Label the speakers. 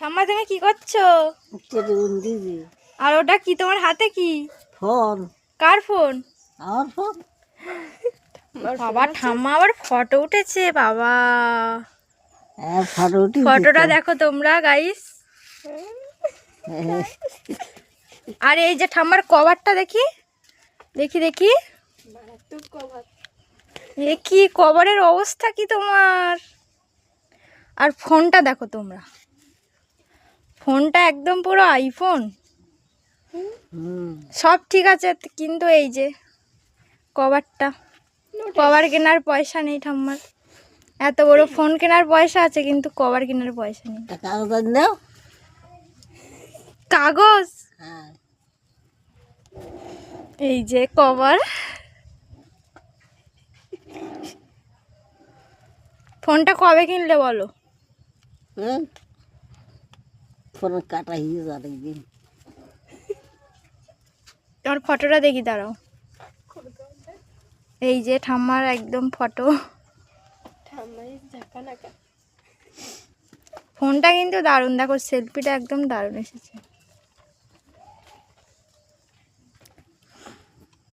Speaker 1: ঠাম্মা তুমি কি করছ?
Speaker 2: দিদি
Speaker 1: আর ওটা কি? তোমার হাতে কি?
Speaker 2: ফোন।
Speaker 1: কার ফোন?
Speaker 2: আমার ফোন?
Speaker 1: বাবা ঠাম্মা আবার ফটো উঠেছে বাবা।
Speaker 2: হ্যাঁ
Speaker 1: ফটোটা দেখো তোমরা গাইস আর এই যে ঠাম্মার কভারটা দেখি। দেখি দেখি। এ কি কভারের অবস্থা কি তোমার? আর ফোনটা দেখো তোমরা। ফোনটা একদম পুরো আইফোন সব ঠিক আছে কিন্তু এই যে কভারটা। কভার কেনার পয়সা নেই ঠাম্মার। এত বড় ফোন কেনার পয়সা আছে কিন্তু কভার কেনার পয়সা নেই।
Speaker 2: কাগজ নাও।
Speaker 1: কাগজ?
Speaker 2: হ্যাঁ।
Speaker 1: এই যে কভার। ফোনটা কবে কিনলে বলো?
Speaker 2: হ্যাঁ ফোন কাটা হয়ে যা একদিন।
Speaker 1: তোমার ফটোটা দেখি দাঁড়াও। এই যে ঠাম্মার একদম ফটো। ফোনটা কিন্তু দারুণ। দেখো সেলফিটা একদম দারুণ এসেছে।